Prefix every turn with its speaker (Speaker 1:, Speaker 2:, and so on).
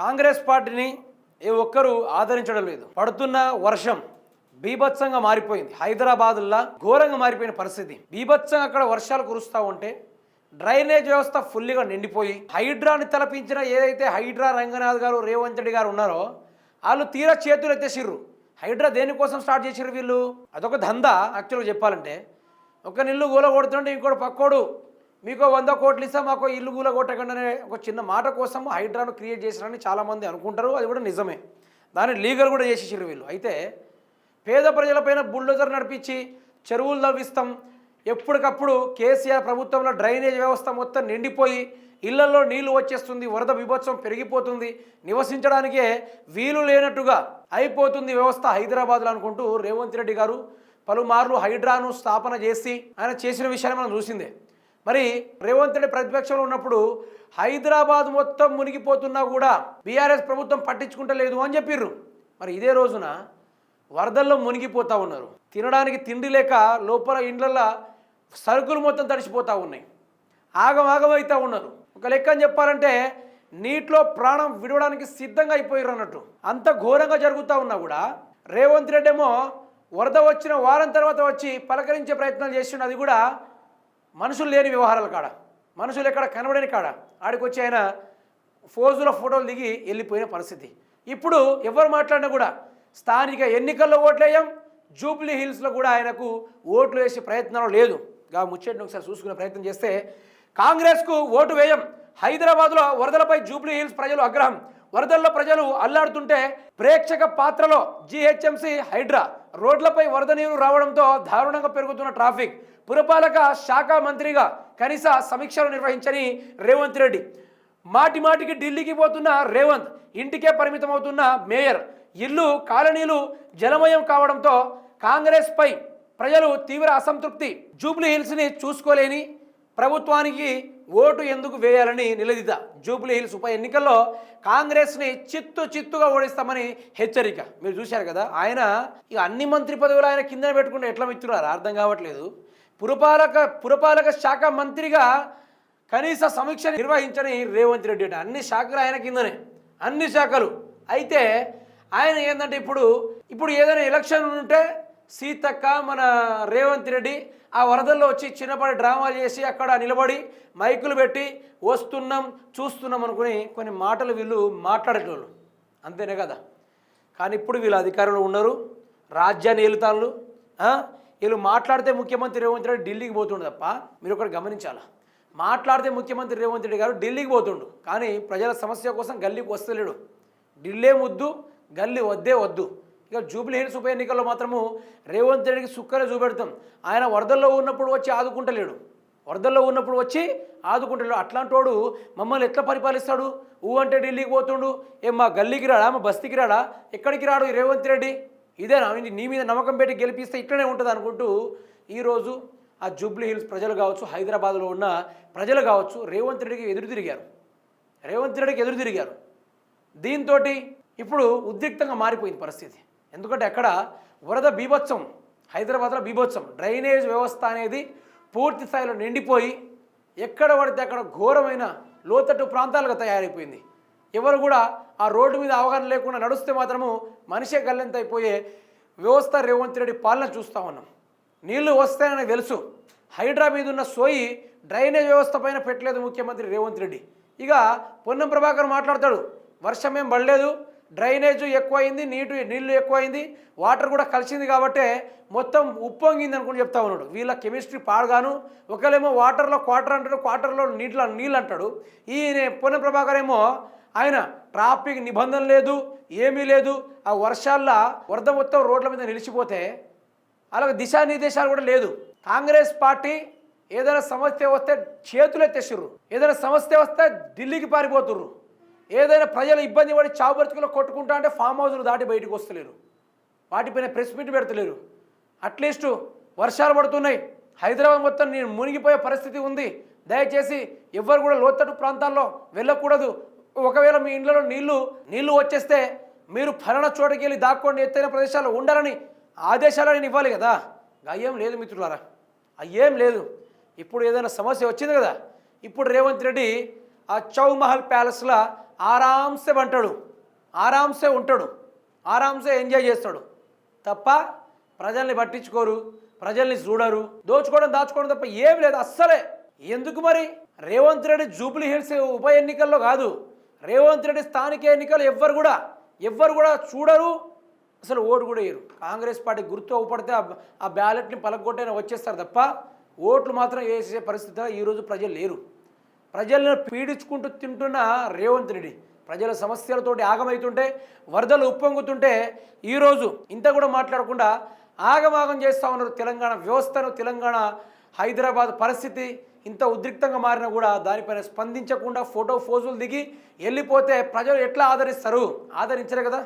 Speaker 1: కాంగ్రెస్ పార్టీని ఏ ఒక్కరూ ఆదరించడం లేదు. పడుతున్న వర్షం బీభత్సంగా మారిపోయింది. హైదరాబాద్లా ఘోరంగా మారిపోయిన పరిస్థితి. బీభత్సంగా అక్కడ వర్షాలు కురుస్తూ ఉంటే డ్రైనేజ్ వ్యవస్థ ఫుల్గా నిండిపోయి హైడ్రాని తలపించిన ఏదైతే హైడ్రా రంగనాథ్ గారు రేవంత్ రెడ్డి గారు ఉన్నారో వాళ్ళు తీరా చేతులు ఎత్తేసిర్రు. హైడ్రా దేనికోసం స్టార్ట్ చేసిర్రు వీళ్ళు? అదొక దందా యాక్చువల్గా చెప్పాలంటే. ఒక నిల్లు గోల కొడుతుంటే ఇంకోటి పక్కోడు మీకు వంద కోట్లు ఇస్తా మాకు ఇల్లు గూల కొట్టకుండానే ఒక చిన్న మాట కోసం హైడ్రాను క్రియేట్ చేసినారని చాలామంది అనుకుంటారు. అది కూడా నిజమే. దాన్ని లీగల్ కూడా చేసేసారు వీళ్ళు. అయితే పేద ప్రజలపైన బుల్డోజర్ నడిపించి చెరువులు తవ్విస్తాం ఎప్పటికప్పుడు కేసీఆర్ ప్రభుత్వంలో డ్రైనేజ్ వ్యవస్థ మొత్తం నిండిపోయి ఇళ్ళలో నీళ్ళు వచ్చేస్తుంది వరద విభత్సం పెరిగిపోతుంది. నివసించడానికే వీలు లేనట్టుగా అయిపోతుంది వ్యవస్థ హైదరాబాద్లో అనుకుంటూ రేవంత్ రెడ్డి గారు పలుమార్లు హైడ్రాను స్థాపన చేసి ఆయన చేసిన విషయాన్ని మనం చూసిందే. మరి రేవంత్ రెడ్డి ప్రతిపక్షంలో ఉన్నప్పుడు హైదరాబాద్ మొత్తం మునిగిపోతున్నా కూడా బీఆర్ఎస్ ప్రభుత్వం పట్టించుకుంటలేదు అని చెప్పిర్రు. మరి ఇదే రోజున వరదల్లో మునిగిపోతూ ఉన్నారు. తినడానికి తిండి లేక లోపల ఇండ్లల్లో సరుకులు మొత్తం తడిసిపోతూ ఉన్నాయి. ఆగమాగమవుతూ ఉన్నారు. ఒక లెక్క అని చెప్పాలంటే నీటిలో ప్రాణం విడవడానికి సిద్ధంగా అయిపోయారు అన్నట్టు. అంత ఘోరంగా జరుగుతూ ఉన్నా కూడా రేవంత్ రెడ్డి ఏమో వరద వచ్చిన వారం తర్వాత వచ్చి పలకరించే ప్రయత్నాలు చేస్తున్నది కూడా మనుషులు లేని వ్యవహారాల కాడ? మనుషులు ఎక్కడ కనబడని కాడ? ఆడికి వచ్చి ఆయన ఫోజుల ఫోటోలు దిగి వెళ్ళిపోయిన పరిస్థితి. ఇప్పుడు ఎవరు మాట్లాడినా కూడా స్థానిక ఎన్నికల్లో ఓట్లేయం జూబ్లీ హిల్స్లో కూడా ఆయనకు ఓట్లు వేసే ప్రయత్నం లేదు. గా ముచ్చటిని ఒకసారి చూసుకునే ప్రయత్నం చేస్తే కాంగ్రెస్కు ఓటు వేయం. హైదరాబాద్లో వరదలపై జూబ్లీ హిల్స్ ప్రజలు ఆగ్రహం. వరదల్లో ప్రజలు అల్లాడుతుంటే ప్రేక్షక పాత్రలో జీహెచ్ఎంసీ హైడ్రా రోడ్లపై వరద నీరు రావడంతో దారుణంగా పెరుగుతున్న ట్రాఫిక్. పురపాలక శాఖ మంత్రిగా కనీస సమీక్షలు నిర్వహించని రేవంత్ రెడ్డి. మాటి మాటికి ఢిల్లీకి పోతున్న రేవంత్ ఇంటికే పరిమితం అవుతున్న మేయర్. ఇల్లు కాలనీలు జలమయం కావడంతో కాంగ్రెస్పై ప్రజలు తీవ్ర అసంతృప్తి. జూబ్లీ హిల్స్ని చూసుకోలేని ప్రభుత్వానికి ఓటు ఎందుకు వేయాలని నిలదీత. జూబ్లీ హిల్స్ ఉప ఎన్నికల్లో కాంగ్రెస్ని చిత్తు చిత్తుగా ఓడిస్తామని హెచ్చరిక. మీరు చూశారు కదా ఆయన ఇక అన్ని మంత్రి పదవులు ఆయన కింద పెట్టుకుంటే ఎట్లా మిత్రులారు అర్థం కావట్లేదు. పురపాలక పురపాలక శాఖ మంత్రిగా కనీస సమీక్ష నిర్వహించని రేవంత్ రెడ్డి అంటే. అన్ని శాఖలు ఆయన కిందనే. అన్ని శాఖలు. అయితే ఆయన ఏంటంటే ఇప్పుడు ఇప్పుడు ఏదైనా ఎలక్షన్ ఉంటే సీతక్క మన రేవంత్ రెడ్డి ఆ వరదల్లో వచ్చి చిన్నపాటి డ్రామాలు చేసి అక్కడ నిలబడి మైకులు పెట్టి వస్తున్నాం చూస్తున్నాం అనుకుని కొన్ని మాటలు వీళ్ళు మాట్లాడేటోళ్ళు. అంతేనే కదా? కానీ ఇప్పుడు వీళ్ళు అధికారంలో ఉన్నారు రాజ్యాన్ని ఏలుతాళ్ళు వీళ్ళు మాట్లాడితే ముఖ్యమంత్రి రేవంత్ రెడ్డి ఢిల్లీకి పోతుండు తప్ప మీరు ఒకటి గమనించాలా. మాట్లాడితే ముఖ్యమంత్రి రేవంత్ రెడ్డి గారు ఢిల్లీకి పోతుండు. కానీ ప్రజల సమస్య కోసం గల్లీకి వస్తలేడు. ఢిల్లీ ముద్దు గల్లీ వద్దే వద్దు. ఇక జూబ్లీ హిల్స్ ఉప ఎన్నికల్లో మాత్రము రేవంత్ రెడ్డికి సుక్కనే చూపెడతాం. ఆయన వరదల్లో ఉన్నప్పుడు వచ్చి ఆదుకుంటలేడు. వరదల్లో ఉన్నప్పుడు వచ్చి ఆదుకుంటాడు అట్లాంటి వాడు మమ్మల్ని ఎట్లా పరిపాలిస్తాడు? ఊ అంటే ఢిల్లీకి పోతుండు. ఏ మా గల్లీకి రాడా? మా బస్తీకి రాడా? ఎక్కడికి రాడు రేవంత్ రెడ్డి? ఇదేనా నీ మీద నమ్మకం పెట్టి గెలిపిస్తే ఇట్లనే ఉంటుంది అనుకుంటూ ఈరోజు ఆ జూబ్లీ హిల్స్ ప్రజలు కావచ్చు హైదరాబాద్లో ఉన్న ప్రజలు కావచ్చు రేవంత్ రెడ్డికి ఎదురు తిరిగారు. రేవంత్ రెడ్డికి ఎదురు తిరిగారు. దీంతో ఇప్పుడు ఉద్రిక్తంగా మారిపోయింది పరిస్థితి. ఎందుకంటే అక్కడ వరద బీభత్సం హైదరాబాద్లో బీభత్సం డ్రైనేజ్ వ్యవస్థ అనేది పూర్తి స్థాయిలో నిండిపోయి ఎక్కడ పడితే అక్కడ ఘోరమైన లోతట్టు ప్రాంతాలుగా తయారైపోయింది. ఎవరు కూడా ఆ రోడ్డు మీద అవగాహన లేకుండా నడుస్తే మాత్రము మనిషే గల్లెంత అయిపోయే వ్యవస్థ రేవంత్ రెడ్డి పాలన చూస్తూ ఉన్నాం. నీళ్ళు వస్తాయని తెలుసు. హైడ్రా మీద ఉన్న సోయి డ్రైనేజ్ వ్యవస్థ పైన పెట్టలేదు ముఖ్యమంత్రి రేవంత్ రెడ్డి. ఇక పొన్నం ప్రభాకర్ మాట్లాడతాడు వర్షం ఏం పడలేదు డ్రైనేజ్ ఎక్కువైంది నీటు నీళ్ళు ఎక్కువైంది వాటర్ కూడా కలిసింది కాబట్టే మొత్తం ఉప్పొంగింది అనుకుని చెప్తా ఉన్నాడు. వీళ్ళ కెమిస్ట్రీ పాడుగాను ఒకళ్ళేమో వాటర్లో క్వార్టర్ అంటాడు క్వార్టర్లో నీటిలో నీళ్ళు అంటాడు. ఈ పొన్న ప్రభాకర్ ఏమో ఆయన ట్రాఫిక్ నిబంధన లేదు ఏమీ లేదు ఆ వర్షాల్లో వరద మొత్తం రోడ్ల మీద నిలిచిపోతే అలాగే దిశానిర్దేశాలు కూడా లేదు. కాంగ్రెస్ పార్టీ ఏదైనా సమస్య వస్తే చేతులు ఎత్తేసిర్రు ఏదైనా సమస్య వస్తే ఢిల్లీకి పారిపోతుర్రు. ఏదైనా ప్రజలు ఇబ్బంది పడి చావు బ్రతుకులో కొట్టుకుంటా అంటే ఫామ్ హౌస్లు దాటి బయటకు వస్తలేరు. వాటిపైన ప్రెస్ మీట్ పెడతలేరు. అట్లీస్ట్ వర్షాలు పడుతున్నాయి. హైదరాబాద్ మొత్తం నేను మునిగిపోయే పరిస్థితి ఉంది. దయచేసి ఎవ్వరు కూడా లోతట్టు ప్రాంతాల్లో వెళ్ళకూడదు. ఒకవేళ మీ ఇంట్లో నీళ్ళు నీళ్ళు వచ్చేస్తే మీరు ఫలానా చోటకి వెళ్ళి దాక్కోండి. ఎత్తైన ప్రదేశాల్లో ఉండాలని ఆదేశాలు నేను ఇవ్వాలి కదా. అయ్యేం లేదు మిత్రులారా. అయ్యేం లేదు. ఇప్పుడు ఏదైనా సమస్య వచ్చింది కదా. ఇప్పుడు రేవంత్ రెడ్డి ఆ చౌమహల్ ప్యాలెస్లో ఆరాంసే అంటాడు. ఆరాంసే ఉంటాడు. ఆరాంసే ఎంజాయ్ చేస్తాడు. తప్ప ప్రజల్ని పట్టించుకోరు ప్రజల్ని చూడరు. దోచుకోవడం దాచుకోవడం తప్ప ఏం లేదు అస్సలే. ఎందుకు మరి? రేవంత్ రెడ్డి జూబ్లీ హిల్స్ ఉప ఎన్నికల్లో కాదు. రేవంత్ రెడ్డి స్థానిక ఎన్నికలు ఎవ్వరు కూడా ఎవ్వరు కూడా చూడరు. అసలు ఓటు కూడా వేయరు. కాంగ్రెస్ పార్టీ గుర్తు అవపడితే ఆ- ఆ బ్యాలెట్ని పలగొట్టైనా వచ్చేస్తారు తప్ప ఓట్లు మాత్రం వేసే పరిస్థితిలో ఈరోజు ప్రజలు లేరు. ప్రజలను పీడించుకుంటూ తింటున్న రేవంత్ రెడ్డి ప్రజల సమస్యలతోటి ఆగమవుతుంటే వరదలు ఉప్పొంగుతుంటే ఈరోజు ఇంత కూడా మాట్లాడకుండా ఆగమాగం చేస్తూ ఉన్నారు తెలంగాణ వ్యవస్థను తెలంగాణ హైదరాబాద్ పరిస్థితి. ఇంత ఉద్రిక్తంగా మారినా కూడా దానిపైన స్పందించకుండా ఫోటో ఫోజులు దిగి వెళ్ళిపోతే ప్రజలు ఎట్లా ఆదరిస్తారు? ఆదరించరు కదా?